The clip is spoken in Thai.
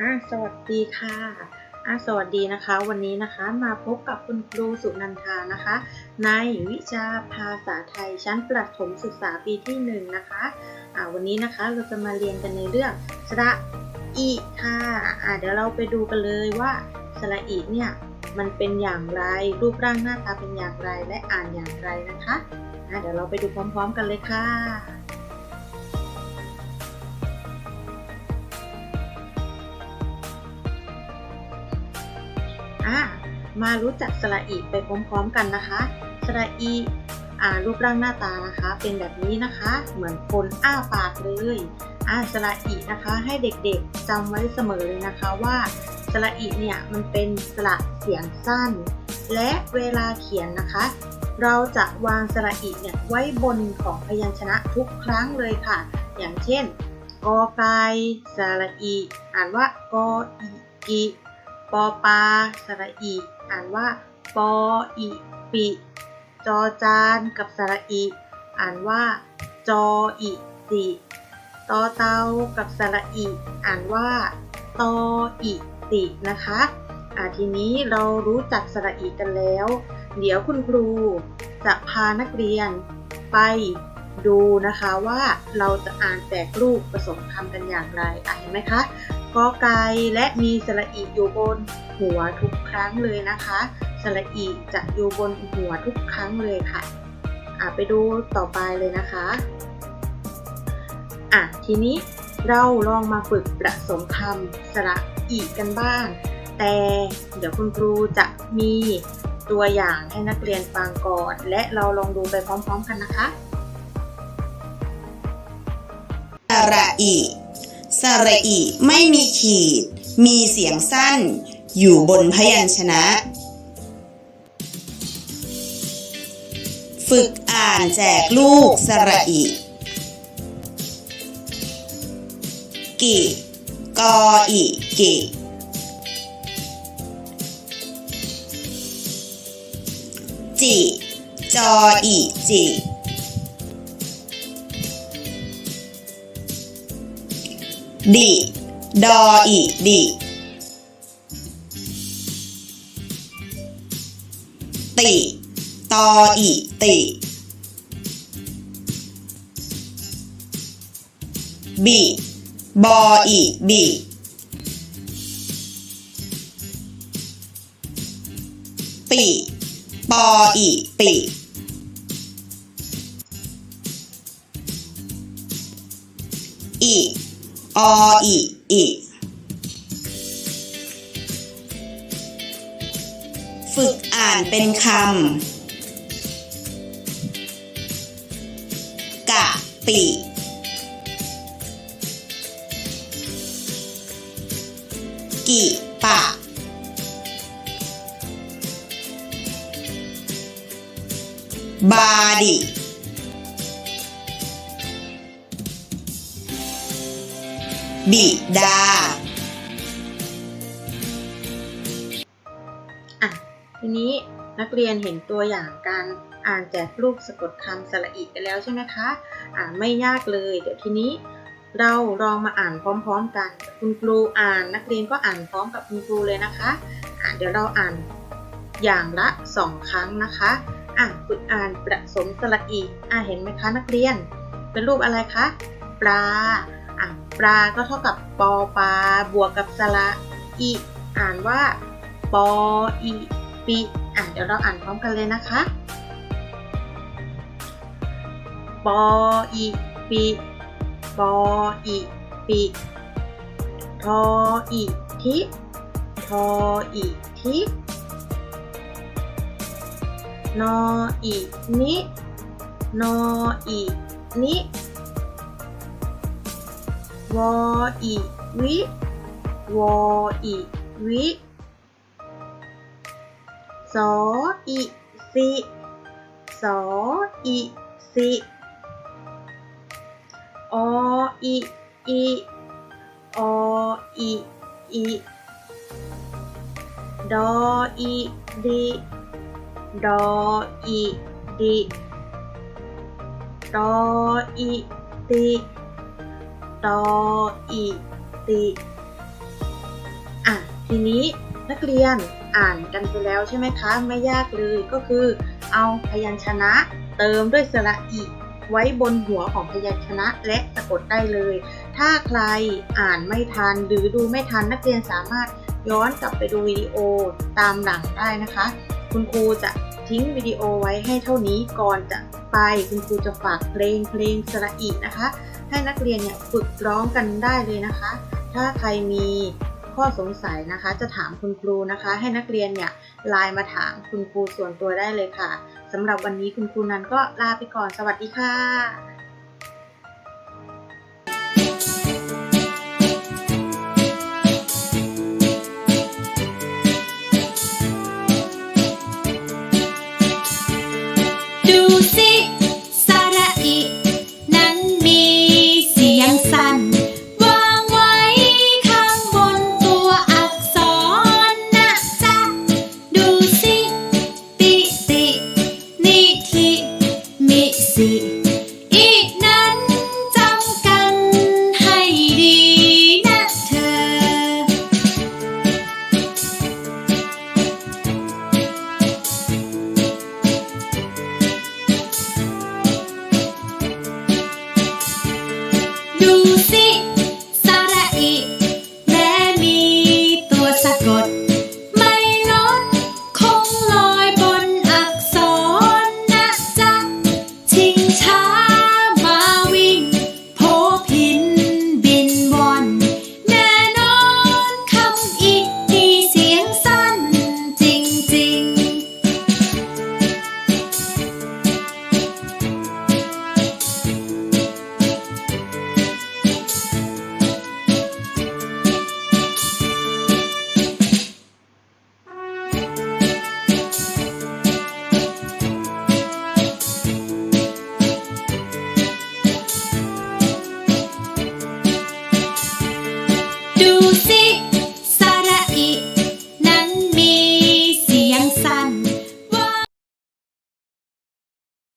อ่าสวัสดีค่ะอ่าสวัสดีนะคะ วันนี้นะคะมาพบกับคุณครูสุนันทานะคะ ในวิชาภาษาไทยชั้นประถมศึกษาปีที่หนึ่งนะคะอ่าวันนี้นะคะเราจะมาเรียนกันในเรื่องสระอีค่ะอ่าเดี๋ยวเราไปดูกันเลยว่าสระอีเนี่ยมันเป็นอย่างไรรูปร่างหน้าตาเป็นอย่างไรและอ่านอย่างไรนะคะอ่าเดี๋ยวเราไปดูพร้อม ๆ กันเลยค่ะ มารู้จักสระอีไปพร้อมๆกันนะคะ สระอีอ่ารูปร่างหน้าตานะคะ เป็นแบบนี้นะคะ เหมือนคนอ้าปากเลยอ่าสระอีนะคะ ให้เด็กๆจำไว้เสมอเลยนะคะว่าสระอีเนี่ยมันเป็นสระเสียงสั้น และเวลาเขียนนะคะ เราจะวางสระอีเนี่ยไว้บนของพยัญชนะทุกครั้งเลยค่ะ อย่างเช่นกอไก่สระอี อ่านว่ากออีกิปอปลาสระอี อ่านว่าปออีปิจอจานกับสระอีอ่านว่าจออีติตอเตากับสระอีอ่านว่าตออีตินะคะอ่าทีนี้เรารู้จักสระอีกันแล้ว เดี๋ยวคุณครูจะพานักเรียนไปดูนะคะว่าเราจะอ่านแตกรูปผสมคำกันอย่างไรอะเห็นไหมคะ กอไก่และมีสระอีอยู่บนหัวทุกครั้งเลยนะคะสระอีจะอยู่บนหัวทุกครั้งเลยค่ะอะไปดูต่อไปเลยนะคะอะทีนี้เราลองมาฝึกผสมคำสระอีกันบ้าง แต่เดี๋ยวคุณครูจะมีตัวอย่างให้นักเรียนฟังก่อน และเราลองดูไปพร้อมๆกันนะคะสระอี สระอีไม่มีขีด มีเสียงสั้น อยู่บนพยัญชนะ ฝึกอ่านแจกลูกสระอีกิ กออีกิ จิ จออีจิ ดิดออีดิติตออีติบิบออีบิปิปออีปิ ออีอีฝึกอ่านเป็นคำกะปิ กิปะ บาดิ บิดา อะ ทีนี้นักเรียนเห็นตัวอย่างการอ่านแจกรูปสะกดคำสระอีไปแล้วใช่ไหมคะ อ่านไม่ยากเลย เดี๋ยวทีนี้เราลองมาอ่านพร้อมๆกัน คุณครูอ่านนักเรียนก็อ่านพร้อมกับคุณครูเลยนะคะ อะเดี๋ยวเราอ่านอย่างละสองครั้งนะคะ อะฝึกอ่านผสมสระอี อะเห็นไหมคะนักเรียน เป็นรูปอะไรคะ ปลา อะปลาก็เท่ากับปอปลาบวกกับสระอีอ่านว่าปออีปิอะเดี๋ยวเราอ่านพร้อมกันเลยนะคะปออีปิปออีปิทออีทิทออีทินออีนินออีนิ วออีวิวออีวิสออีสิสออีสิออีอีออีอีดออีดิดออีดิดออีติ ดออีติทีนี้นักเรียนอ่านกันไปแล้วใช่ไหมคะ ไม่ยากเลยก็คือ เอาพยัญชนะเติมด้วยสระอีไว้บนหัวของพยัญชนะและสะกดได้เลย ถ้าใครอ่านไม่ทันหรือดูไม่ทันนักเรียนสามารถย้อนกลับไปดูวิดีโอตามหลังได้นะคะ คุณครูจะทิ้งวิดีโอไว้ให้เท่านี้ก่อนจะไป คุณครูจะฝากเพลงเพลงสระอีนะคะ ให้นักเรียนเนี่ยฝึกร้องกันได้เลยนะคะ ถ้าใครมีข้อสงสัยนะคะ จะถามคุณครูนะคะ ให้นักเรียนเนี่ยไลน์มาถามคุณครูส่วนตัวได้เลยค่ะสำหรับวันนี้คุณครูนันก็ลาไปก่อนสวัสดีค่ะ